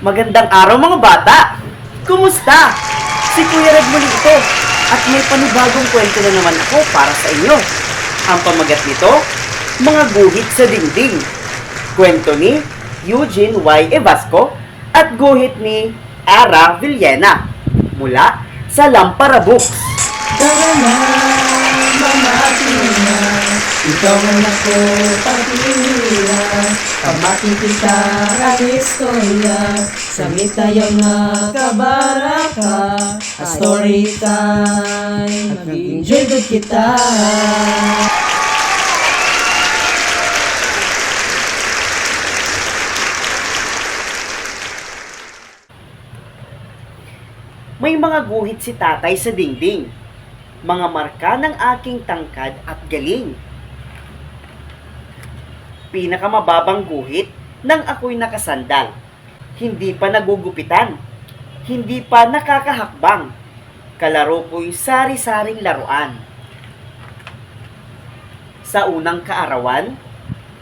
Magandang araw mga bata! Kumusta? Si Kuya Red muli ito at may panibagong kwento na naman ako para sa inyo. Ang pamagat nito, Mga Guhit sa Dingding. Kwento ni Eugene Y. Evasco at guhit ni Ara Villena mula sa Lampara Books. Tara na, mamati na Ikaw ang ako pagpila Pamating kita ang istorya Samit tayo nga kabaraka A story time Mag-enjoy good kita May mga guhit si tatay sa dingding. Mga marka ng aking tangkad at galing. Pinakamababang guhit nang ako'y nakasandal. Hindi pa nagugupitan. Hindi pa nakakahakbang. Kalaro ko'y sari-saring laruan. Sa unang kaarawan,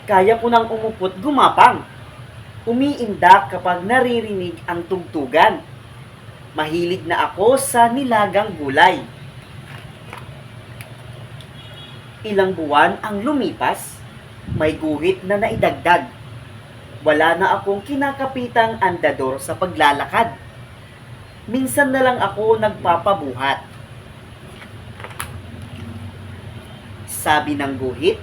kaya ko nang umupot gumapang. Umiindak kapag naririnig ang tugtugan mahilig na ako sa nilagang gulay. Ilang buwan ang lumipas, may guhit na naidagdag. Wala na akong kinakapitang andador sa paglalakad. Minsan na lang ako nagpapabuhat. Sabi ng guhit,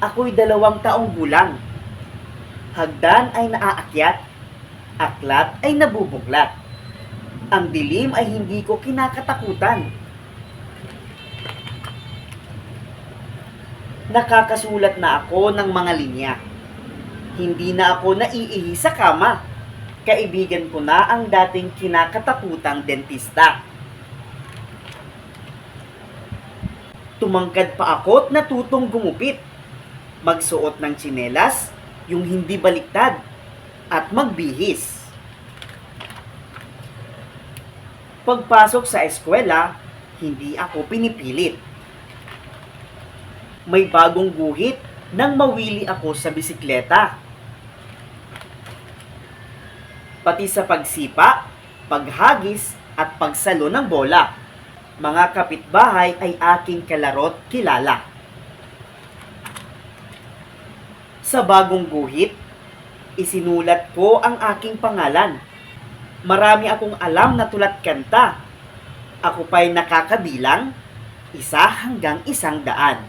ako'y dalawang taong gulang. Hagdan ay naaakyat, aklat ay nabubuklat ang dilim ay hindi ko kinakatakutan. Nakakasulat na ako ng mga linya. Hindi na ako naiihi sa kama. Kaibigan ko na ang dating kinakatakutang dentista. Tumangkad pa ako at natutong gumupit. Magsuot ng tsinelas, yung hindi baliktad, at magbihis. Pagpasok sa eskwela, hindi ako pinipilit. May bagong guhit nang mawili ako sa bisikleta. Pati sa pagsipa, paghagis at pagsalo ng bola. Mga kapitbahay ay aking kalarot kilala. Sa bagong guhit, isinulat ko ang aking pangalan marami akong alam na tulat kanta. Ako pa'y nakakabilang, isa hanggang isang daan.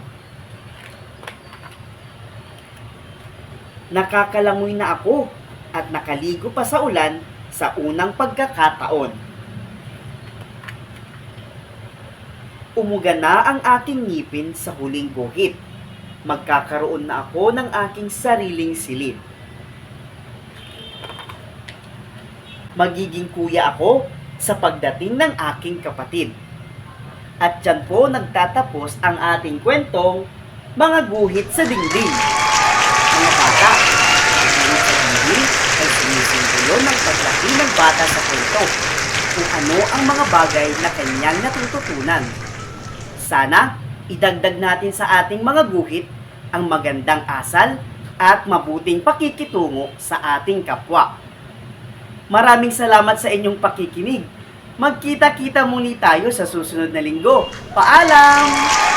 Nakakalangoy na ako at nakaligo pa sa ulan sa unang pagkakataon. Umuga na ang aking ngipin sa huling guhit. Magkakaroon na ako ng aking sariling silid. magiging kuya ako sa pagdating ng aking kapatid. At dyan po nagtatapos ang ating kwentong mga guhit sa dingding. Mga bata, ang guhit sa dingding ay sumisimbolo ng paglaki ng bata sa kwento kung ano ang mga bagay na kanyang natututunan. Sana, idagdag natin sa ating mga guhit ang magandang asal at mabuting pakikitungo sa ating kapwa. Maraming salamat sa inyong pakikinig. Magkita-kita muli tayo sa susunod na linggo. Paalam!